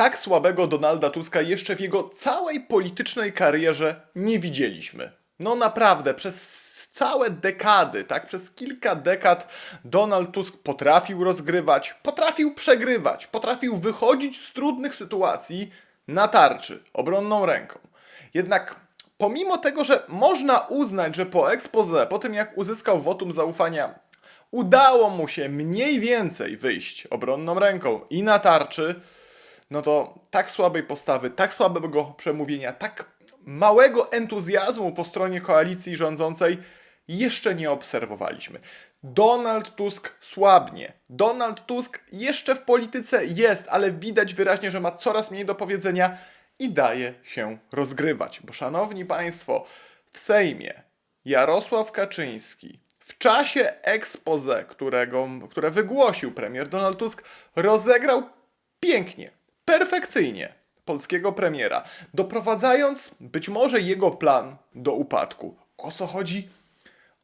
Tak słabego Donalda Tuska jeszcze w jego całej politycznej karierze nie widzieliśmy. No naprawdę, przez całe dekady, tak, przez kilka dekad Donald Tusk potrafił rozgrywać, potrafił przegrywać, potrafił wychodzić z trudnych sytuacji na tarczy, obronną ręką. Jednak pomimo tego, że można uznać, że po expose, po tym jak uzyskał wotum zaufania, udało mu się mniej więcej wyjść obronną ręką i na tarczy, no to tak słabej postawy, tak słabego przemówienia, tak małego entuzjazmu po stronie koalicji rządzącej jeszcze nie obserwowaliśmy. Donald Tusk słabnie. Donald Tusk jeszcze w polityce jest, ale widać wyraźnie, że ma coraz mniej do powiedzenia i daje się rozgrywać. Bo szanowni państwo, w Sejmie Jarosław Kaczyński w czasie expose, którego, które wygłosił premier Donald Tusk, rozegrał pięknie, perfekcyjnie polskiego premiera, doprowadzając być może jego plan do upadku. O co chodzi?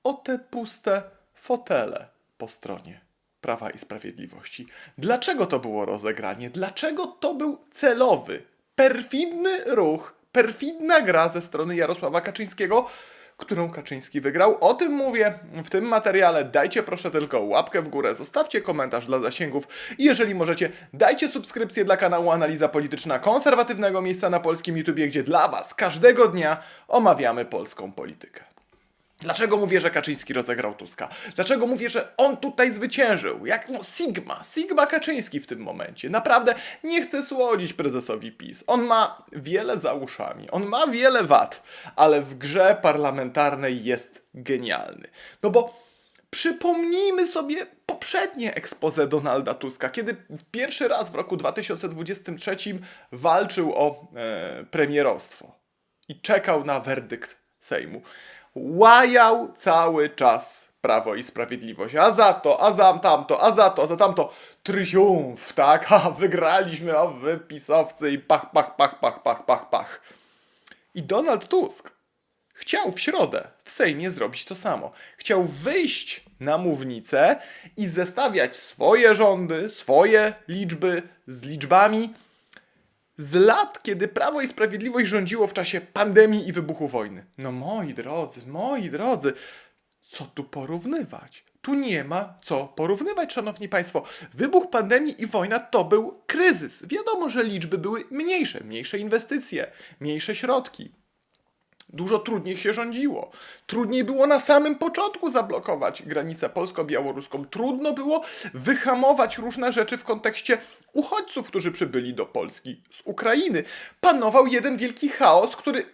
O te puste fotele po stronie Prawa i Sprawiedliwości. Dlaczego to było rozegranie? Dlaczego to był celowy, perfidny ruch, perfidna gra ze strony Jarosława Kaczyńskiego, którą Kaczyński wygrał? O tym mówię w tym materiale. Dajcie proszę tylko łapkę w górę, zostawcie komentarz dla zasięgów i jeżeli możecie, dajcie subskrypcję dla kanału Analiza Polityczna konserwatywnego miejsca na polskim YouTubie, gdzie dla Was każdego dnia omawiamy polską politykę. Dlaczego mówię, że Kaczyński rozegrał Tuska? Dlaczego mówię, że on tutaj zwyciężył? Jak no Sigma, Sigma Kaczyński w tym momencie. Naprawdę nie chcę słodzić prezesowi PiS. On ma wiele za uszami, on ma wiele wad, ale w grze parlamentarnej jest genialny. No bo przypomnijmy sobie poprzednie expose Donalda Tuska, kiedy pierwszy raz w roku 2023 walczył o e, premierostwo i czekał na werdykt Sejmu łajał cały czas Prawo i Sprawiedliwość. A za to, a za tamto, a za to, a za tamto. Triumf, tak? Ha, wygraliśmy, a wy pisowcy i pach, pach, pach, pach, pach, pach, pach. I Donald Tusk chciał w środę w Sejmie zrobić to samo. Chciał wyjść na mównicę i zestawiać swoje rządy, swoje liczby z liczbami z lat, kiedy Prawo i Sprawiedliwość rządziło w czasie pandemii i wybuchu wojny. No moi drodzy, moi drodzy, co tu porównywać? Tu nie ma co porównywać, szanowni państwo. Wybuch pandemii i wojna to był kryzys. Wiadomo, że liczby były mniejsze, mniejsze inwestycje, mniejsze środki. Dużo trudniej się rządziło. Trudniej było na samym początku zablokować granicę polsko-białoruską. Trudno było wyhamować różne rzeczy w kontekście uchodźców, którzy przybyli do Polski z Ukrainy. Panował jeden wielki chaos, który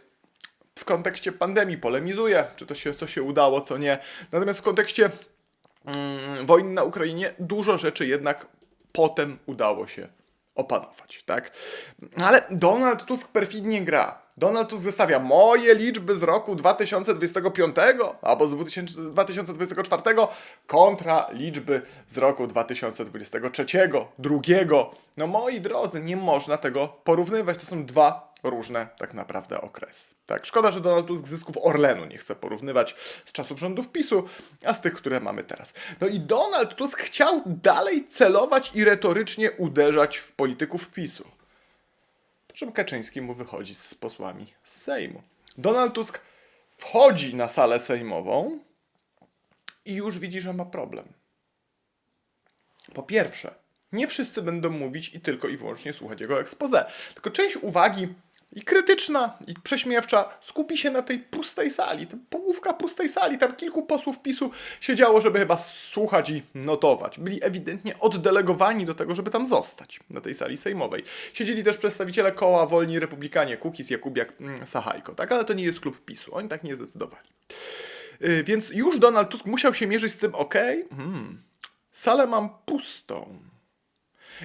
w kontekście pandemii polemizuje, czy to się, co się udało, co nie. Natomiast w kontekście mm, wojny na Ukrainie dużo rzeczy jednak potem udało się opanować, tak? Ale Donald Tusk perfidnie gra. Donald Tusk zestawia moje liczby z roku 2025 albo z 2000 2024 kontra liczby z roku 2023, drugiego. No moi drodzy, nie można tego porównywać. To są dwa różne tak naprawdę okresy. Tak, szkoda, że Donald Tusk zysków Orlenu nie chce porównywać z czasów rządów PiSu, a z tych, które mamy teraz. No i Donald Tusk chciał dalej celować i retorycznie uderzać w polityków PiSu. Po czym Kaczyński mu wychodzi z posłami z Sejmu. Donald Tusk wchodzi na salę sejmową i już widzi, że ma problem. Po pierwsze, nie wszyscy będą mówić i tylko i wyłącznie słuchać jego expose, tylko część uwagi i krytyczna, i prześmiewcza skupi się na tej pustej sali. Połówka pustej sali. Tam kilku posłów PiSu siedziało, żeby chyba słuchać i notować. Byli ewidentnie oddelegowani do tego, żeby tam zostać, na tej sali sejmowej. Siedzieli też przedstawiciele koła Wolni Republikanie, Kukiz, Jakubiak, mm, Sachajko, tak? Ale to nie jest klub PiSu. Oni tak nie zdecydowali. Yy, więc już Donald Tusk musiał się mierzyć z tym, okej, hmm, salę mam pustą.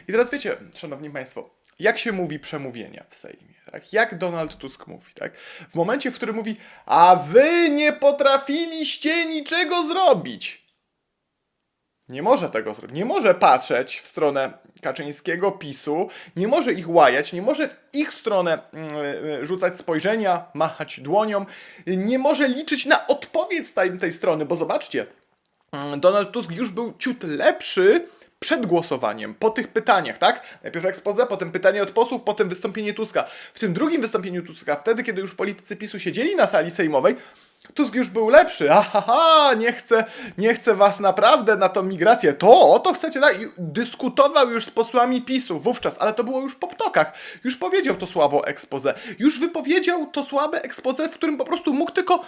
I teraz wiecie, szanowni państwo, jak się mówi przemówienia w Sejmie, tak? Jak Donald Tusk mówi, tak? W momencie, w którym mówi, a wy nie potrafiliście niczego zrobić. Nie może tego zrobić. Nie może patrzeć w stronę Kaczyńskiego, PiSu, nie może ich łajać, nie może w ich stronę yy, rzucać spojrzenia, machać dłonią, nie może liczyć na odpowiedź z tej, tej strony, bo zobaczcie, Donald Tusk już był ciut lepszy przed głosowaniem, po tych pytaniach, tak? Najpierw expose, potem pytanie od posłów, potem wystąpienie Tuska. W tym drugim wystąpieniu Tuska, wtedy, kiedy już politycy PiSu siedzieli na sali sejmowej, Tusk już był lepszy. Ahaha, nie chcę, nie chcę was naprawdę na tą migrację. To, o to chcecie dać. I Dyskutował już z posłami PiSu wówczas, ale to było już po ptokach. Już powiedział to słabo expose. Już wypowiedział to słabe expose, w którym po prostu mógł tylko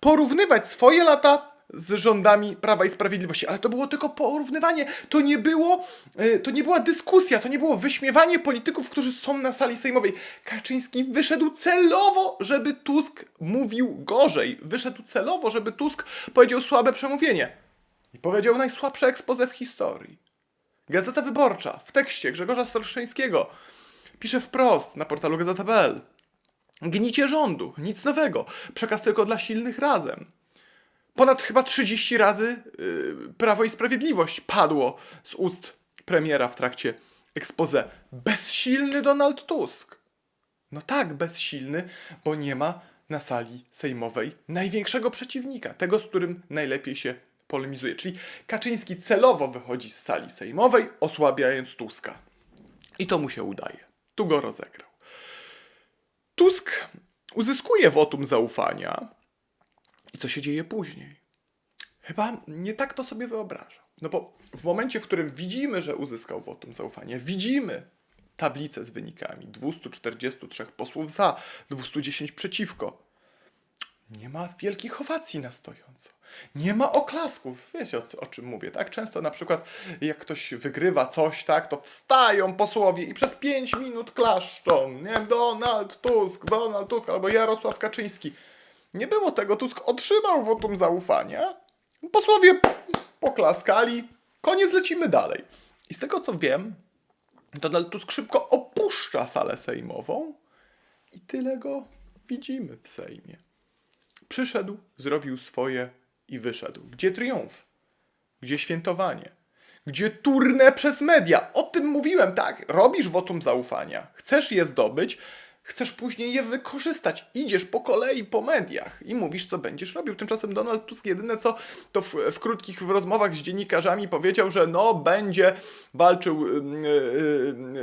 porównywać swoje lata z rządami Prawa i Sprawiedliwości, ale to było tylko porównywanie, to nie było, e, to nie była dyskusja, to nie było wyśmiewanie polityków, którzy są na sali sejmowej. Kaczyński wyszedł celowo, żeby Tusk mówił gorzej, wyszedł celowo, żeby Tusk powiedział słabe przemówienie. I powiedział najsłabsze expose w historii. Gazeta Wyborcza w tekście Grzegorza Starszyńskiego pisze wprost na portalu gazeta.pl Gnicie rządu, nic nowego, przekaz tylko dla silnych razem ponad chyba 30 razy yy, Prawo i Sprawiedliwość padło z ust premiera w trakcie expose. Bezsilny Donald Tusk. No tak, bezsilny, bo nie ma na sali sejmowej największego przeciwnika, tego, z którym najlepiej się polemizuje. Czyli Kaczyński celowo wychodzi z sali sejmowej, osłabiając Tuska. I to mu się udaje. Tu go rozegrał. Tusk uzyskuje wotum zaufania, i co się dzieje później? Chyba nie tak to sobie wyobrażam. No bo w momencie, w którym widzimy, że uzyskał wotum zaufania, widzimy tablicę z wynikami 243 posłów za, 210 przeciwko. Nie ma wielkich owacji na stojąco. Nie ma oklasków. Wiecie o, o czym mówię, tak? Często na przykład jak ktoś wygrywa coś, tak, to wstają posłowie i przez 5 minut klaszczą. Nie Donald Tusk, Donald Tusk albo Jarosław Kaczyński. Nie było tego. Tusk otrzymał wotum zaufania. Posłowie poklaskali. Koniec, lecimy dalej. I z tego co wiem, Donald Tusk szybko opuszcza salę sejmową i tyle go widzimy w Sejmie. Przyszedł, zrobił swoje i wyszedł. Gdzie triumf? Gdzie świętowanie? Gdzie turnę przez media? O tym mówiłem, tak? Robisz wotum zaufania, chcesz je zdobyć, chcesz później je wykorzystać. Idziesz po kolei po mediach i mówisz, co będziesz robił. Tymczasem Donald Tusk jedyne co, to w, w krótkich rozmowach z dziennikarzami powiedział, że no będzie walczył yy,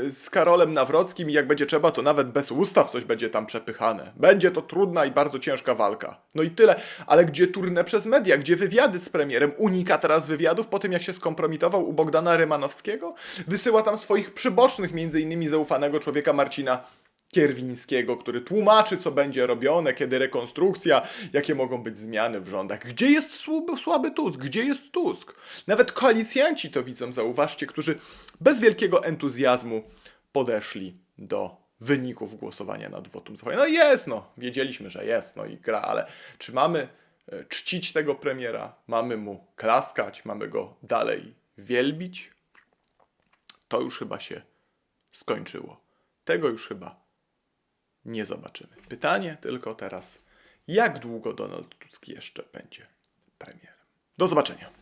yy, z Karolem Nawrockim i jak będzie trzeba, to nawet bez ustaw coś będzie tam przepychane. Będzie to trudna i bardzo ciężka walka. No i tyle. Ale gdzie turnę przez media? Gdzie wywiady z premierem? Unika teraz wywiadów po tym, jak się skompromitował u Bogdana Rymanowskiego? Wysyła tam swoich przybocznych, między innymi zaufanego człowieka Marcina Kierwińskiego, który tłumaczy, co będzie robione, kiedy rekonstrukcja, jakie mogą być zmiany w rządach. Gdzie jest słaby, słaby Tusk? Gdzie jest Tusk? Nawet koalicjanci to widzą, zauważcie, którzy bez wielkiego entuzjazmu podeszli do wyników głosowania nad wotum zaufania. No jest, no, wiedzieliśmy, że jest, no i gra, ale czy mamy e, czcić tego premiera? Mamy mu klaskać? Mamy go dalej wielbić? To już chyba się skończyło. Tego już chyba nie zobaczymy. Pytanie tylko teraz, jak długo Donald Tusk jeszcze będzie premierem? Do zobaczenia.